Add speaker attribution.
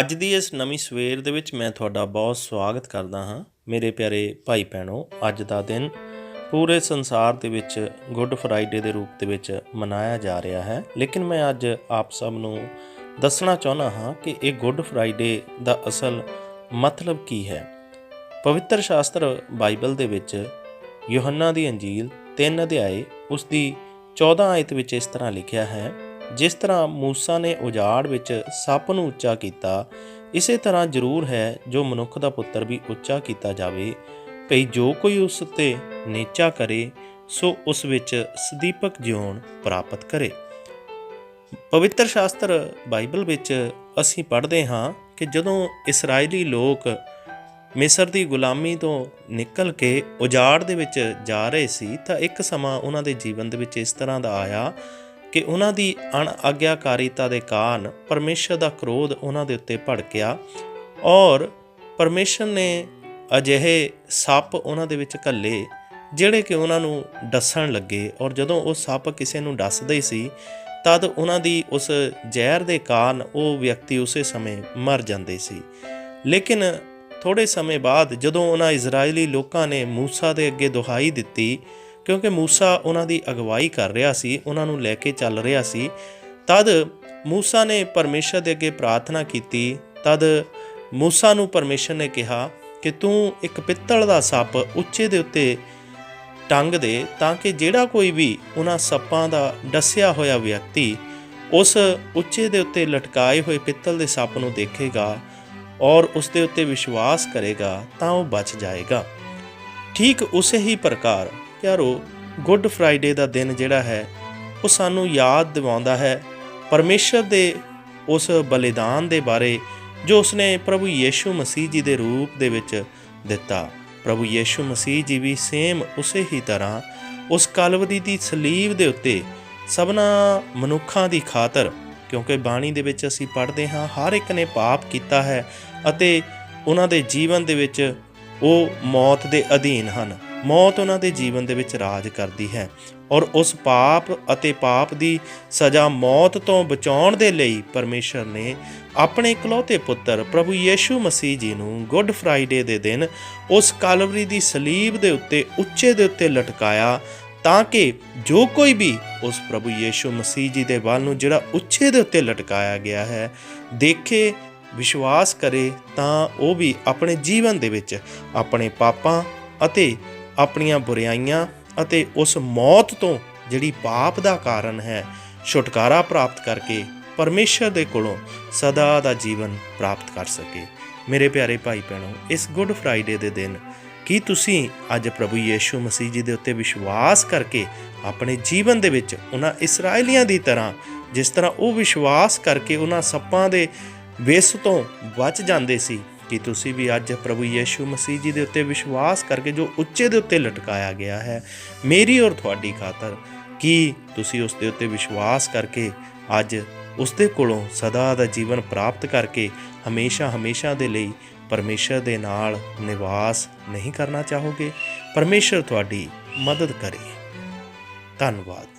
Speaker 1: ਅੱਜ ਦੀ ਇਸ ਨਵੀਂ ਸਵੇਰ ਦੇ ਵਿੱਚ ਮੈਂ ਤੁਹਾਡਾ ਬਹੁਤ ਸਵਾਗਤ ਕਰਦਾ ਹਾਂ। ਮੇਰੇ ਪਿਆਰੇ ਭਾਈ ਭੈਣੋ, ਅੱਜ ਦਾ ਦਿਨ ਪੂਰੇ ਸੰਸਾਰ ਦੇ ਵਿੱਚ ਗੁੱਡ ਫਰਾਈਡੇ ਦੇ ਰੂਪ ਦੇ ਵਿੱਚ ਮਨਾਇਆ ਜਾ ਰਿਹਾ ਹੈ। ਲੇਕਿਨ ਮੈਂ ਅੱਜ ਆਪ ਸਭ ਨੂੰ ਦੱਸਣਾ ਚਾਹੁੰਦਾ ਹਾਂ ਕਿ ਇਹ ਗੁੱਡ ਫਰਾਈਡੇ ਦਾ ਅਸਲ ਮਤਲਬ ਕੀ ਹੈ। ਪਵਿੱਤਰ ਸ਼ਾਸਤਰ ਬਾਈਬਲ ਦੇ ਵਿੱਚ ਯੋਹੰਨਾ ਦੀ ਅੰਜੀਲ 3 ਅਧਿਆਏ, ਉਸ ਦੀ 14 ਆਇਤ ਵਿੱਚ ਇਸ ਤਰ੍ਹਾਂ ਲਿਖਿਆ ਹੈ ਜਿਸ ਤਰ੍ਹਾਂ ਮੂਸਾ ਨੇ ਉਜਾੜ ਵਿੱਚ ਸੱਪ ਨੂੰ ਉੱਚਾ ਕੀਤਾ, ਇਸੇ ਤਰ੍ਹਾਂ ਜ਼ਰੂਰ ਹੈ ਜੋ ਮਨੁੱਖ ਦਾ ਪੁੱਤਰ ਵੀ ਉੱਚਾ ਕੀਤਾ ਜਾਵੇ। ਭਈ ਜੋ ਕੋਈ ਉਸ 'ਤੇ ਨੀਚਾ ਕਰੇ, ਸੋ ਉਸ ਵਿੱਚ ਸਦੀਪਕ ਜਿਉਣ ਪ੍ਰਾਪਤ ਕਰੇ। ਪਵਿੱਤਰ ਸ਼ਾਸਤਰ ਬਾਈਬਲ ਵਿੱਚ ਅਸੀਂ ਪੜ੍ਹਦੇ ਹਾਂ ਕਿ ਜਦੋਂ ਇਸرائیਲੀ ਲੋਕ ਮਿਸਰ ਦੀ ਗੁਲਾਮੀ ਤੋਂ ਨਿਕਲ ਕੇ ਉਜਾੜ ਦੇ ਵਿੱਚ ਜਾ ਰਹੇ ਸੀ, ਤਾਂ ਇੱਕ ਸਮਾਂ ਉਹਨਾਂ ਦੇ ਜੀਵਨ ਦੇ ਵਿੱਚ ਇਸ ਤਰ੍ਹਾਂ ਦਾ ਆਇਆ ਕਿ ਉਹਨਾਂ ਦੀ ਅਣਆਗਿਆਕਾਰੀਤਾ ਦੇ ਕਾਰਨ ਪਰਮੇਸ਼ਰ ਦਾ ਕ੍ਰੋਧ ਉਹਨਾਂ ਦੇ ਉੱਤੇ ਭੜਕਿਆ ਔਰ ਪਰਮੇਸ਼ਰ ਨੇ ਅਜਿਹੇ ਸੱਪ ਉਹਨਾਂ ਦੇ ਵਿੱਚ ਘੱਲੇ, ਜਿਹੜੇ ਕਿ ਉਹਨਾਂ ਨੂੰ ਡਸਣ ਲੱਗੇ ਔਰ ਜਦੋਂ ਉਹ ਸੱਪ ਕਿਸੇ ਨੂੰ ਡਸਦੇ ਸੀ, ਤਦ ਉਹਨਾਂ ਦੀ ਉਸ ਜ਼ਹਿਰ ਦੇ ਕਾਰਨ ਉਹ ਵਿਅਕਤੀ ਉਸੇ ਸਮੇਂ ਮਰ ਜਾਂਦੇ ਸੀ। ਲੇਕਿਨ ਥੋੜੇ ਸਮੇਂ ਬਾਅਦ ਜਦੋਂ ਉਹਨਾਂ ਇਜ਼ਰਾਈਲੀ ਲੋਕਾਂ ਨੇ ਮੂਸਾ ਦੇ ਅੱਗੇ ਦੁਹਾਈ ਦਿੱਤੀ ਕਿਉਂਕਿ ਮੂਸਾ ਉਹਨਾਂ ਦੀ ਅਗਵਾਈ ਕਰ ਰਿਹਾ ਸੀ, ਉਹਨਾਂ ਨੂੰ ਲੈ ਕੇ ਚੱਲ ਰਿਹਾ ਸੀ। ਤਦ ਮੂਸਾ ਨੇ ਪਰਮੇਸ਼ਰ ਦੇ ਅੱਗੇ ਪ੍ਰਾਰਥਨਾ ਕੀਤੀ। ਤਦ ਮੂਸਾ ਨੂੰ ਪਰਮੇਸ਼ਰ ਨੇ ਕਿਹਾ ਕਿ ਤੂੰ ਇੱਕ ਪਿੱਤਲ ਦਾ ਸੱਪ ਉੱਚੇ ਦੇ ਉੱਤੇ ਟੰਗ ਦੇ ਤਾਂ ਕਿ ਜਿਹੜਾ ਕੋਈ ਵੀ ਉਹਨਾਂ ਸੱਪਾਂ ਦਾ ਡਸਿਆ ਹੋਇਆ ਵਿਅਕਤੀ ਉਸ ਉੱਚੇ ਦੇ ਉੱਤੇ ਲਟਕਾਏ ਹੋਏ ਪਿੱਤਲ ਦੇ ਸੱਪ ਨੂੰ ਦੇਖੇਗਾ ਔਰ ਉਸ ਦੇ ਉੱਤੇ ਵਿਸ਼ਵਾਸ ਕਰੇਗਾ ਤਾਂ ਉਹ ਬਚ ਜਾਏਗਾ। ਠੀਕ ਉਸੇ ਹੀ ਪ੍ਰਕਾਰ ਯਾਰੋ ਗੁੱਡ ਫਰਾਈਡੇ ਦਾ ਦਿਨ ਜਿਹੜਾ ਹੈ, ਉਹ ਸਾਨੂੰ ਯਾਦ ਦਿਵਾਉਂਦਾ ਹੈ ਪਰਮੇਸ਼ਰ ਦੇ ਉਸ ਬਲੀਦਾਨ ਦੇ ਬਾਰੇ ਜੋ ਉਸਨੇ ਪ੍ਰਭੂ ਯੀਸ਼ੂ ਮਸੀਹ ਜੀ ਦੇ ਰੂਪ ਦੇ ਵਿੱਚ ਦਿੱਤਾ। ਪ੍ਰਭੂ ਯੀਸ਼ੂ ਮਸੀਹ ਜੀ ਵੀ ਸੇਮ ਉਸੇ ਹੀ ਤਰ੍ਹਾਂ ਉਸ ਕਲਵਦੀ ਦੀ ਸਲੀਬ ਦੇ ਉੱਤੇ ਸਭਨਾ ਮਨੁੱਖਾਂ ਦੀ ਖਾਤਰ, ਕਿਉਂਕਿ ਬਾਣੀ ਦੇ ਵਿੱਚ ਅਸੀਂ ਪੜ੍ਹਦੇ ਹਾਂ, ਹਰ ਇੱਕ ਨੇ ਪਾਪ ਕੀਤਾ ਹੈ ਅਤੇ ਉਹਨਾਂ ਦੇ ਜੀਵਨ ਦੇ ਵਿੱਚ ਉਹ ਮੌਤ ਦੇ ਅਧੀਨ ਹਨ। ਮੌਤ ਉਹਨਾਂ ਦੇ ਜੀਵਨ ਦੇ ਵਿੱਚ ਰਾਜ ਕਰਦੀ ਹੈ ਔਰ ਉਸ ਪਾਪ ਅਤੇ ਪਾਪ ਦੀ ਸਜ਼ਾ ਮੌਤ ਤੋਂ ਬਚਾਉਣ ਦੇ ਲਈ ਪਰਮੇਸ਼ਰ ਨੇ ਆਪਣੇ ਇਕਲੌਤੇ ਪੁੱਤਰ ਪ੍ਰਭੂ ਯੀਸ਼ੂ ਮਸੀਹ ਜੀ ਨੂੰ ਗੁੱਡ ਫਰਾਈਡੇ ਦੇ ਦਿਨ ਉਸ ਕਾਲਵਰੀ ਦੀ ਸਲੀਬ ਦੇ ਉੱਤੇ, ਉੱਚੇ ਦੇ ਉੱਤੇ ਲਟਕਾਇਆ ਤਾਂ ਕਿ ਜੋ ਕੋਈ ਵੀ ਉਸ ਪ੍ਰਭੂ ਯੀਸ਼ੂ ਮਸੀਹ ਜੀ ਦੇ ਵੱਲ ਨੂੰ ਜਿਹੜਾ ਉੱਚੇ ਦੇ ਉੱਤੇ ਲਟਕਾਇਆ ਗਿਆ ਹੈ, ਦੇਖੇ, ਵਿਸ਼ਵਾਸ ਕਰੇ ਤਾਂ ਉਹ ਵੀ ਆਪਣੇ ਜੀਵਨ ਦੇ ਵਿੱਚ ਆਪਣੇ ਪਾਪਾਂ ਅਤੇ ਆਪਣੀਆਂ ਬੁਰਾਈਆਂ ਅਤੇ ਉਸ ਮੌਤ ਤੋਂ ਜਿਹੜੀ ਪਾਪ ਦਾ ਕਾਰਨ ਹੈ, ਛੁਟਕਾਰਾ ਪ੍ਰਾਪਤ ਕਰਕੇ ਪਰਮੇਸ਼ਰ ਦੇ ਕੋਲੋਂ ਸਦਾ ਦਾ ਜੀਵਨ ਪ੍ਰਾਪਤ ਕਰ ਸਕੇ। ਮੇਰੇ ਪਿਆਰੇ ਭਾਈ ਭੈਣੋ, ਇਸ ਗੁੱਡ ਫਰਾਈਡੇ ਦੇ ਦਿਨ ਕੀ ਤੁਸੀਂ ਅੱਜ ਪ੍ਰਭੂ ਯੇਸ਼ੂ ਮਸੀਹ ਜੀ ਦੇ ਉੱਤੇ ਵਿਸ਼ਵਾਸ ਕਰਕੇ ਆਪਣੇ ਜੀਵਨ ਦੇ ਵਿੱਚ ਉਹਨਾਂ ਇਸرائیਲੀਆਂ ਦੀ ਤਰ੍ਹਾਂ, ਜਿਸ ਤਰ੍ਹਾਂ ਉਹ ਵਿਸ਼ਵਾਸ ਕਰਕੇ ਉਹਨਾਂ ਸੱਪਾਂ ਦੇ ਵੇਸ ਤੋਂ ਬਚ ਜਾਂਦੇ ਸੀ ਕਿ ਤੁਸੀਂ ਵੀ ਅੱਜ ਪ੍ਰਭੂ ਯੀਸ਼ੂ ਮਸੀਹ ਜੀ ਦੇ ਉੱਤੇ ਵਿਸ਼ਵਾਸ ਕਰਕੇ ਜੋ ਉੱਚੇ ਦੇ ਉੱਤੇ ਲਟਕਾਇਆ ਗਿਆ ਹੈ, ਮੇਰੀ ਔਰ ਤੁਹਾਡੀ ਖਾਤਰ, ਕੀ ਤੁਸੀਂ ਉਸ ਦੇ ਉੱਤੇ ਵਿਸ਼ਵਾਸ ਕਰਕੇ ਅੱਜ ਉਸ ਦੇ ਕੋਲੋਂ ਸਦਾ ਦਾ ਜੀਵਨ ਪ੍ਰਾਪਤ ਕਰਕੇ ਹਮੇਸ਼ਾ ਹਮੇਸ਼ਾ ਦੇ ਲਈ ਪਰਮੇਸ਼ਰ ਦੇ ਨਾਲ ਨਿਵਾਸ ਨਹੀਂ ਕਰਨਾ ਚਾਹੋਗੇ? ਪਰਮੇਸ਼ਰ ਤੁਹਾਡੀ ਮਦਦ ਕਰੇ। ਧੰਨਵਾਦ।